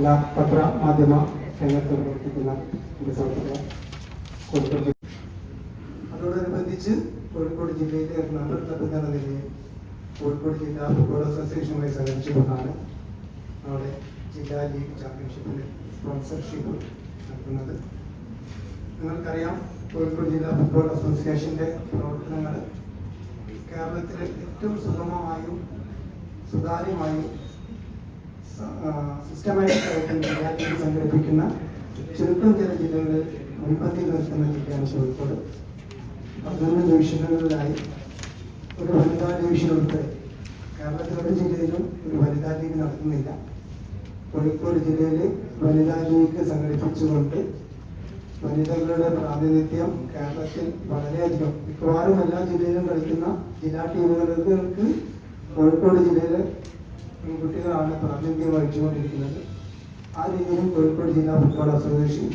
എല്ലാ പത്ര മാധ്യമ രംഗത്ത് പ്രവർത്തിക്കുന്ന എന്റെ സുഹൃത്തുക്കളെ അതോടനുബന്ധിച്ച് കോഴിക്കോട് ജില്ലയിലെ ക്ലബ് എന്ന നിലയിൽ കോഴിക്കോട് ജില്ലാ ഫുട്ബോൾ അസോസിയേഷനുമായി സഹകരിച്ചുകൊണ്ടാണ് നമ്മുടെ ജില്ലാ ലീഗ് ചാമ്പ്യൻഷിപ്പിന് സ്പോൺസർഷിപ്പ് നടത്തുന്നത്. നിങ്ങൾക്കറിയാം കോഴിക്കോട് ജില്ലാ ഫുട്ബോൾ അസോസിയേഷന്റെ പ്രവർത്തനങ്ങൾ കേരളത്തിലെ ഏറ്റവും സുഗമമായും സുതാര്യമായും സിസ്റ്റമാറ്റിക്കായിട്ടും ജില്ലാ സംഘടിപ്പിക്കുന്ന ചുരുക്കം ചില ജില്ലകളിൽ മുൻപന്തിയിൽ നിർത്തുന്ന ജില്ലയാണ് കോഴിക്കോട്. പതിനൊന്ന് ഡിവിഷനുകളിലായി ഒരു വനിതാ ഡിവിഷൻ ഉൾപ്പെടെ കേരളത്തിൽ ഒരു ജില്ലയിലും ഒരു വനിതാ ലീഗ് നടത്തുന്നില്ല. കോഴിക്കോട് ജില്ലയിൽ വനിതാ ലീഗ് സംഘടിപ്പിച്ചുകൊണ്ട് വനിതകളുടെ പ്രാതിനിധ്യം കേരളത്തിൽ വളരെയധികം. മിക്കവാറും എല്ലാ ജില്ലയിലും കളിക്കുന്ന ജില്ലാ ടീമുകൾക്ക് കോഴിക്കോട് ജില്ലയിലെ പെൺകുട്ടികളാണ് പ്രാതിനിധ്യം വഹിച്ചുകൊണ്ടിരിക്കുന്നത് ആ രീതിയിലും കോഴിക്കോട് ജില്ലാ ഫുട്ബോൾ അസോസിയേഷൻ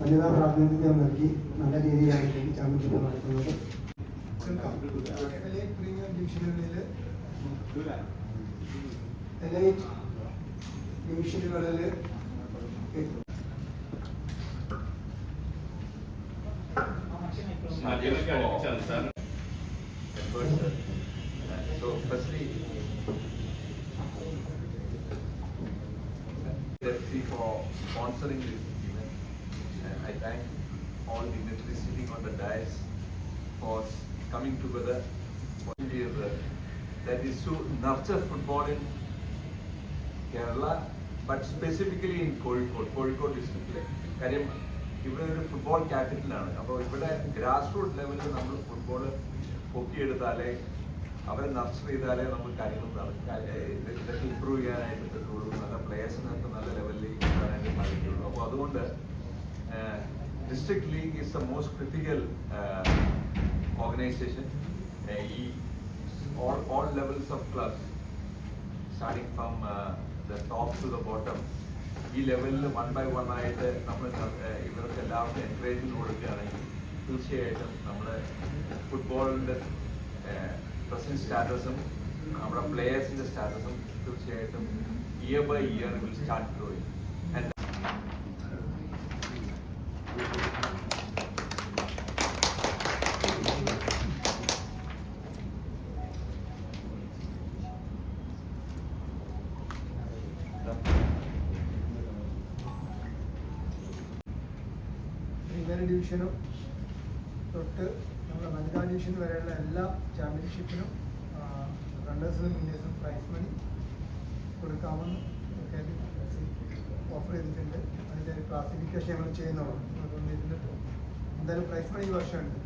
വനിതാ പ്രാതിനിധ്യം നൽകി നല്ല രീതിയിലാണ് ഈ ചാമ്പ്യൻഷിപ്പ് നടത്തുന്നത്. പ്രീമിയം ഡിവിഷനുകളിൽ ഡിവിഷനുകളിൽ So firstly, Pepsi for sponsoring this event. And I thank all dignitaries sitting on the dais for coming together for this, uh, that is to nurture football in Kerala, but specifically in Kozhikode, Kozhikode district. കാര്യം ഇവിടെ ഒരു football ക്യാപിറ്റലാണ് അപ്പോൾ ഇവിടെ grass root ലെവലിൽ നമ്മൾ football പൊക്കിയെടുത്താലേ അവരെ nurture ചെയ്താലേ നമുക്ക് കാര്യങ്ങൾ ഇതൊക്കെ ഇമ്പ്രൂവ് ചെയ്യാനായിട്ട് പറ്റുള്ളൂ നല്ല പ്ലേയേഴ്സിനൊക്കെ നല്ല ലെവലിലേക്ക് കൊണ്ടുവരാനായിട്ട് സാധിക്കുള്ളൂ. അപ്പോൾ അതുകൊണ്ട് district league is the most critical organisation ഈ all all levels of clubs starting from uh, the top to the ഈ ലെവലിൽ വൺ ബൈ വൺ ആയിട്ട് നമ്മൾ ഇവർക്ക് എല്ലാവർക്കും എൻകറേജ്മെന്റ് കൊടുക്കുകയാണെങ്കിൽ തീർച്ചയായിട്ടും നമ്മുടെ ഫുട്ബോളിന്റെ പ്രസന്റ് സ്റ്റാറ്റസും നമ്മുടെ പ്ലേയേഴ്സിൻ്റെ സ്റ്റാറ്റസും തീർച്ചയായിട്ടും year by year will start growing and premier ഡിവിഷനും തൊട്ട് നമ്മുടെ വനിതാ ഡിവിഷൻ വരെയുള്ള എല്ലാ ചാമ്പ്യൻഷിപ്പിനും റണ്ണേഴ്സിനും വിന്നേഴ്സിനും പ്രൈസ് മണി കൊടുക്കാമെന്ന് ഓഫർ ചെയ്തിട്ടുണ്ട്. അതിന്റെ ക്ലാസിഫിക്കേഷൻ ഞങ്ങൾ ചെയ്യുന്നുള്ളൂ. അതുകൊണ്ട് ഇതിന്റെ എന്തായാലും പ്രൈസ് മണി ഈ വർഷമുണ്ട്.